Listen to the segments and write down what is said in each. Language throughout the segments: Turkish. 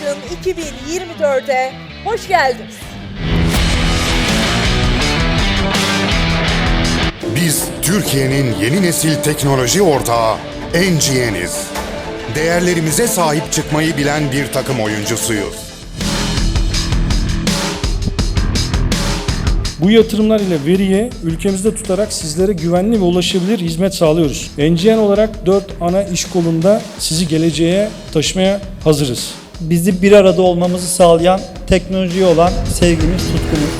2024'e hoş geldiniz. Biz Türkiye'nin yeni nesil teknoloji ortağı NGN'iz. Değerlerimize sahip çıkmayı bilen bir takım oyuncusuyuz. Bu yatırımlar ile veriye ülkemizde tutarak sizlere güvenli ve ulaşabilir hizmet sağlıyoruz. NGN olarak 4 ana iş kolunda sizi geleceğe taşımaya hazırız. Bizi bir arada olmamızı sağlayan teknolojiye olan sevgimiz, tutkumuz.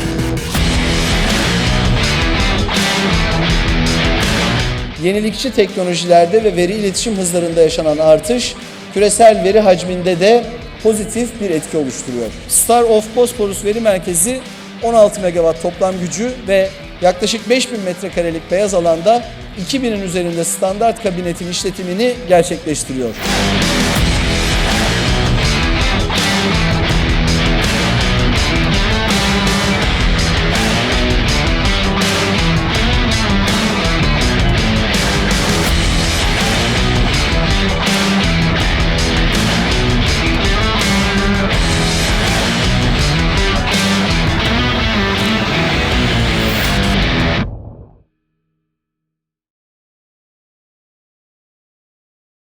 Yenilikçi teknolojilerde ve veri iletişim hızlarında yaşanan artış, küresel veri hacminde de pozitif bir etki oluşturuyor. Star of Bosporus Veri Merkezi 16 megawatt toplam gücü ve yaklaşık 5000 metrekarelik beyaz alanda 2000'in üzerinde standart kabinetin işletimini gerçekleştiriyor.